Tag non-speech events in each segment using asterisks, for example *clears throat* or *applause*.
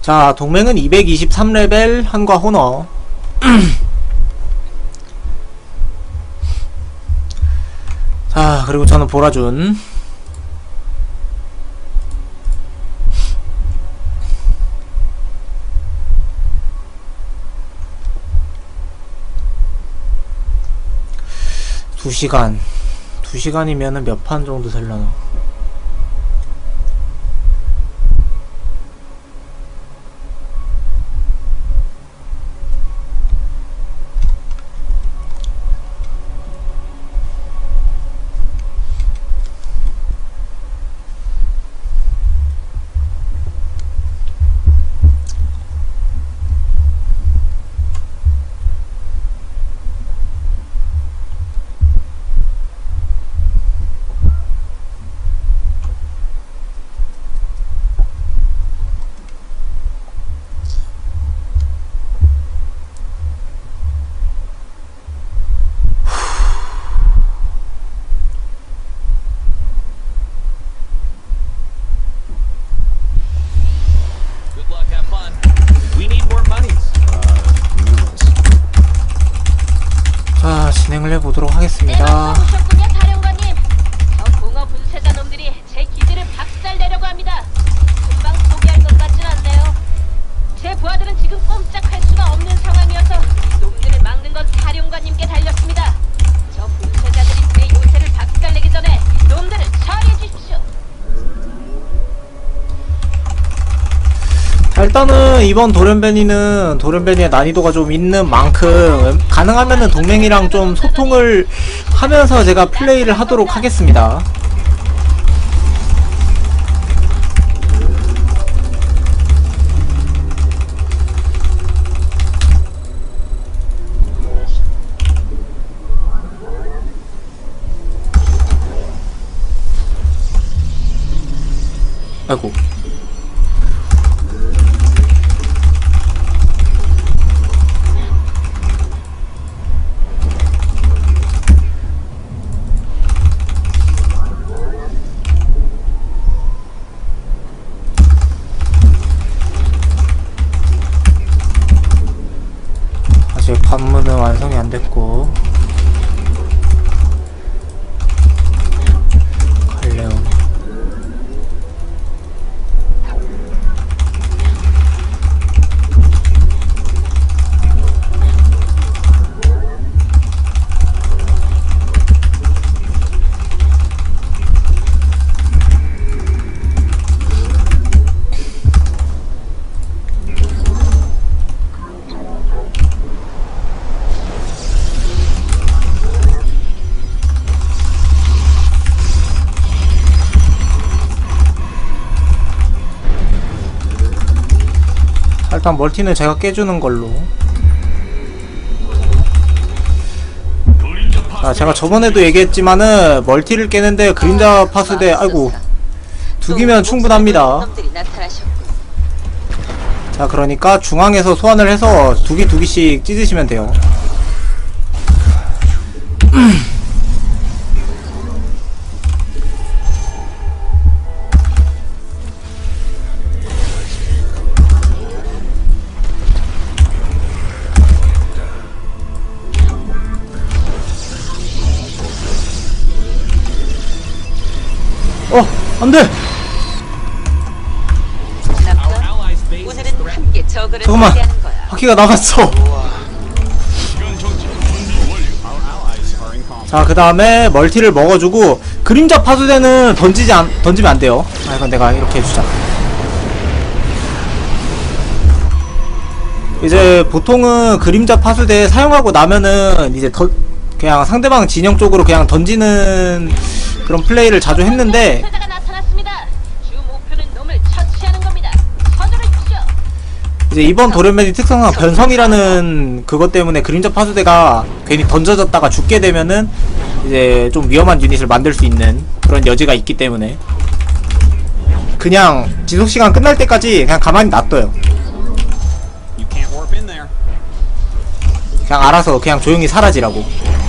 자, 동맹은 223레벨 한과 호너. *clears throat* 자, 그리고 저는 보라준. 두 시간. 두 시간이면은 몇 판 정도 될려나? 진행을 해보도록 네, 하겠습니다. 제 부하들은 지금 꼼짝할 수가 없는 상황이어서 놈들을 막는 건 사령관님께 달렸습니다. 일단은 이번 도련변이는 도련변이의 난이도가 좀 있는 만큼 가능하면은 동맹이랑 좀 소통을 하면서 제가 플레이를 하도록 하겠습니다. 아이고. 일단 멀티는 제가 깨주는 걸로. 자 제가 저번에도 얘기했지만은 멀티를 깨는데 그림자 파수대 아이고. 두 기면 충분합니다. 자 그러니까 중앙에서 소환을 해서 두기 두기씩 찢으시면 돼요 *clears throat* 어 안 돼 오늘은. 함께 저그를 잠깐만 상대하는 거야. 바퀴가 나갔어 자, 그 다음에 멀티를 먹어주고, 그림자 파수대는 던지지 안, 던지면 안 돼요. 아, 이건 내가 이렇게 해주자. 이제 보통은 그림자 파수대 사용하고 나면은 이제 더, 그냥 상대방 진영 쪽으로 그냥 던지는 그런 플레이를 자주 했는데. 이제 이번 도련맨이 특성상 변성이라는 그것 때문에 그림자 파수대가 괜히 던져졌다가 죽게 되면은 이제 좀 위험한 유닛을 만들 수 있는 그런 여지가 있기 때문에 그냥 지속시간 끝날 때까지 그냥 가만히 놔둬요. 그냥 알아서 그냥 조용히 사라지라고.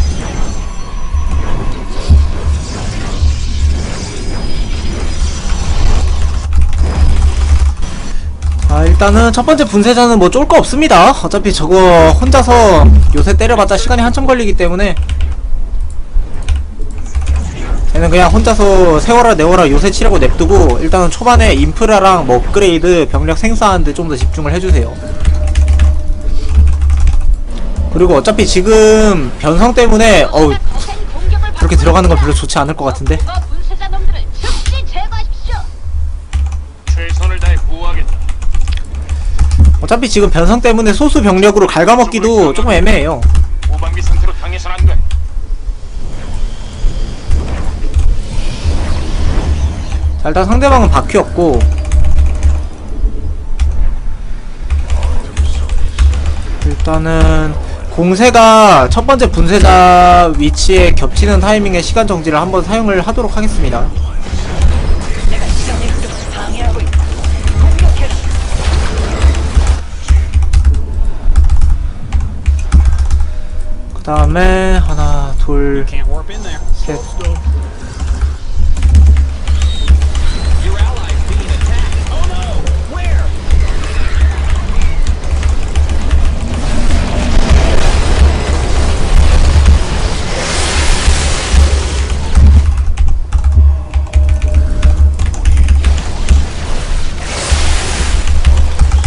일단은 첫 번째 분쇄자는 뭐 쫄 거 없습니다 어차피 저거 혼자서 요새 때려봤자 시간이 한참 걸리기 때문에 얘는 그냥 혼자서 세워라 내워라 요새 치라고 냅두고 일단은 초반에 인프라랑 뭐 업그레이드 병력 생산하는데 좀 더 집중을 해주세요 그리고 어차피 지금 변성 때문에 어우 그렇게 들어가는 건. 별로 좋지 않을 것 같은데 어차피 지금 변성 때문에 소수 병력으로 갉아먹기도 조금 애매해요 무방비 상태로 당해선 안 돼. 자 일단 상대방은 바퀴였고 일단은 공세가 첫 번째 분쇄자 위치에 겹치는 타이밍에 시간 정지를 한번 사용을 하도록 하겠습니다. 그 다음에 하나, 둘. 셋. Oh?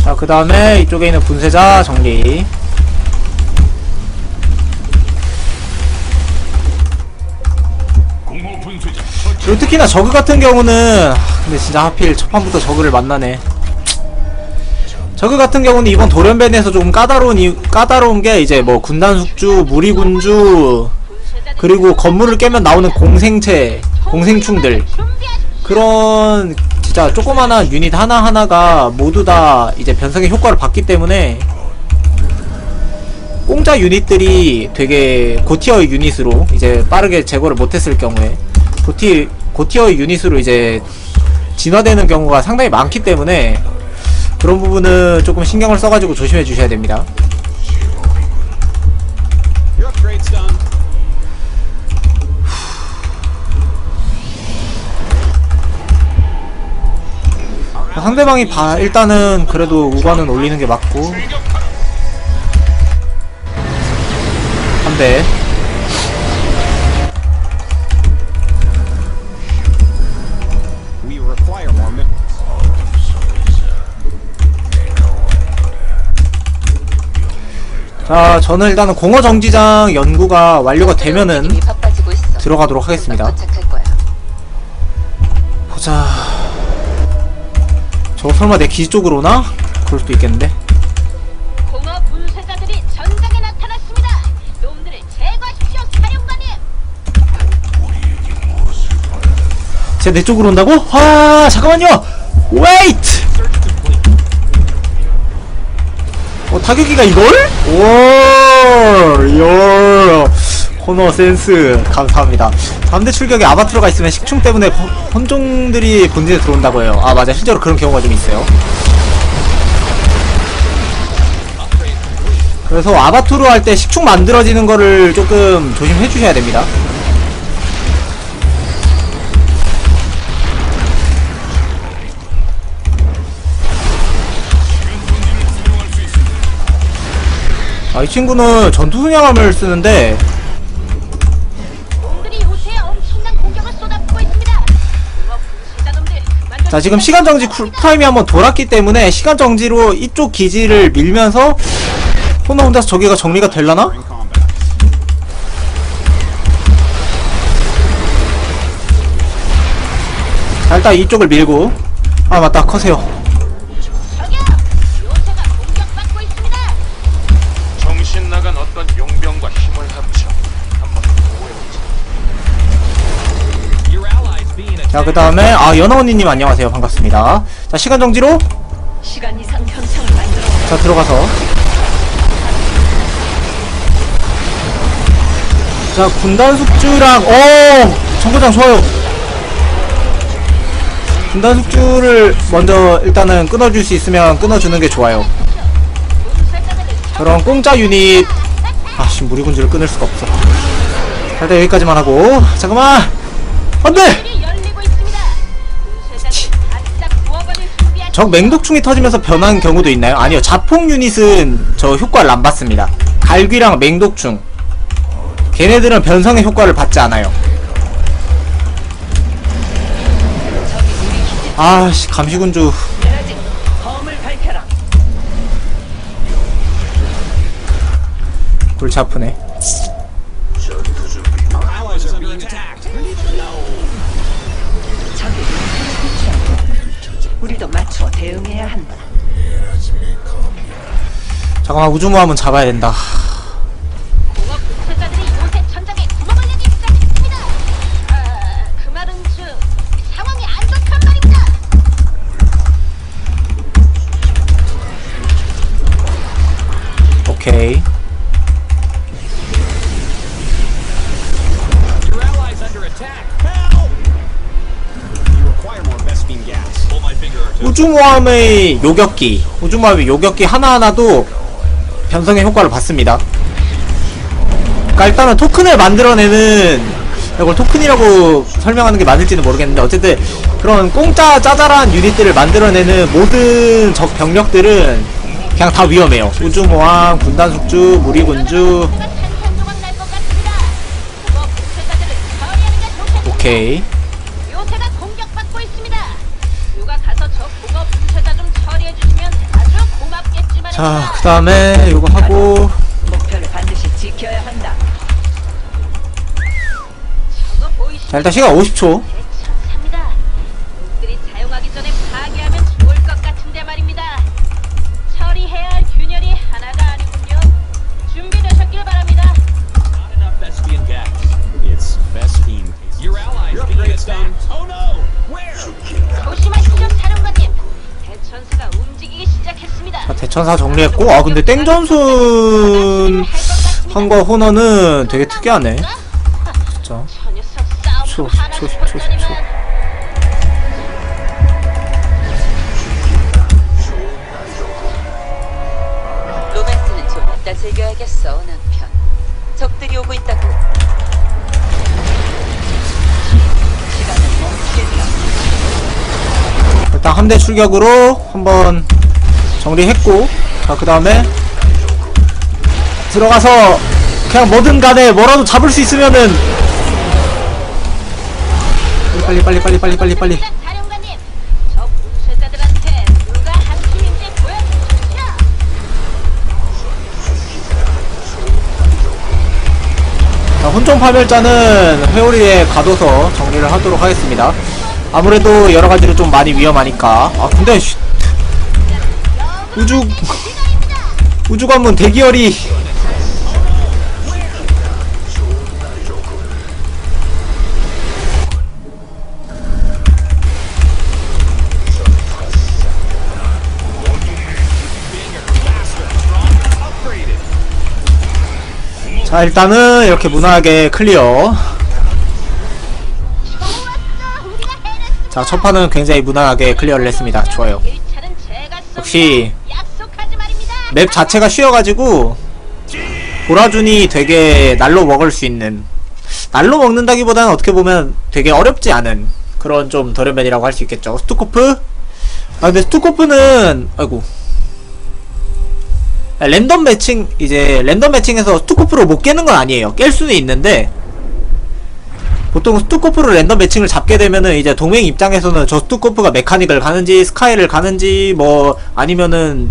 자, 그 다음에 이쪽에 있는 분쇄자 정리. 그리고 특히나 저그 같은 경우는 하, 근데 진짜 하필 첫 판부터 저그를 만나네 저그 같은 경우는 이번 돌연변에서 조금 까다로운 이유, 까다로운 게 이제 뭐 군단 숙주, 무리 군주 분쇄자들이 그리고 건물을 깨면 나오는 공생체, 공생충들. 그런 진짜 조그마한 유닛 하나하나가 모두 다 이제 변성의 효과를 받기 때문에 공짜 유닛들이 되게 고티어 유닛으로 이제 빠르게 제거를 못했을 경우에 고티 고티어 유닛으로 이제 진화되는 경우가 상당히 많기 때문에 그런 부분은 조금 신경을 써가지고 조심해 주셔야 됩니다. 상대방이 봐 일단은 그래도 우관은 올리는 게 맞고. 한대 자 저는 일단은 공허 정지장 연구가 완료가 되면은. 들어가도록 하겠습니다. 보자. 저 설마 내 기지 쪽으로 오나? 그럴 수도 있겠는데. 쟤 내 쪽으로 온다고? 아 잠깐만요. 웨이트. 어 타격기가 이걸? 오, 요. 코너 센스 감사합니다. 다음대 출격에 아바트로가 있으면 식충 때문에 혼- 혼종들이 본진에 들어온다고 해요. 아 맞아 실제로 그런 경우가 좀 있어요. 그래서 아바투로 할 때 식충 만들어지는 거를 조금 조심해 주셔야 됩니다. 아, 이 친구는 전투 순양함을 쓰는데 자 지금 시간 정지 쿨 타임이 한번 돌았기 때문에 시간 정지로 이쪽 기지를 밀면서 호너 혼자서 저기가 정리가 될라나? 자 일단 이쪽을 밀고. 아 맞다. 커세요 자 그 다음에 아 연어 언니님 안녕하세요. 반갑습니다. 자 시간 정지로. 시간 이상 현상을 만들어. 자 들어가서. 자 군단 숙주랑 어 정거장 좋아요. 군단 숙주를 먼저 일단은 끊어줄 수 있으면 끊어주는 게 좋아요. 그런 공짜 유닛. 아씨 무리군주를 끊을 수가 없어. 일단 여기까지만 하고. 잠깐만! 안 돼 적 맹독충이 터지면서 변한 경우도 있나요? 아니요 자폭 유닛은 저 효과를 안 받습니다 갈귀랑 맹독충 걔네들은 변성의 효과를 받지 않아요 아씨 감시군주. 골치 아프네 대응해야 한다. 잠깐만 우주모함은 잡아야 된다 우주모함의 요격기 우주모함의 요격기 하나하나도 변성의 효과를 받습니다. 그러니까 일단은 토큰을 만들어내는 이걸 토큰이라고 설명하는 게 맞을지는 모르겠는데 어쨌든 그런 공짜 짜잘한 유닛들을 만들어내는 모든 적 병력들은 그냥 다 위험해요. 우주모함 군단숙주 무리군주. 산 자 그 다음에 요거 하고 목표를 반드시 지켜야 한다. 저거? 자 일단 시간 50초 대천사 정리했고 아 근데 땡전순 한과 호너는 되게 특이하네 진짜 저 녀석 싸움 초, 좀 하나 초, 초, 초, 초. 싶었더니만. 로맨스는 좀 이따 즐겨야겠어, 남편. 적들이 오고 있다고. 일단 함대 출격으로 한번 정리했고 자 그 다음에 들어가서 그냥 뭐든 간에 뭐라도 잡을 수 있으면은 빨리 빨리 빨리 빨리 빨리 빨리. 자, 혼종 파멸자는 회오리에 가둬서 정리를 하도록 하겠습니다. 아무래도 여러가지로 좀 많이 위험하니까. 아 근데 씨, 우주 우주 관문 대기열이 자 일단은 이렇게 무난하게 클리어. 자 첫판은 굉장히 무난하게 클리어를 했습니다 좋아요 1차는 제가 쏩니다. 역시. 맵 자체가 쉬워가지고 보라준이 되게 날로 먹을 수 있는 날로 먹는다기보다는 어떻게 보면 되게 어렵지 않은 그런 좀 더르맨이라고 할 수 있겠죠. 스투코프? 아 근데 스투코프는 아이고. 아, 랜덤 매칭 이제 랜덤 매칭에서 스투코프로 못 깨는 건 아니에요. 깰 수는 있는데 보통 스투코프로 랜덤 매칭을 잡게 되면은 이제 동맹 입장에서는 저 스투코프가 메카닉을 가는지 스카이를 가는지 뭐 아니면은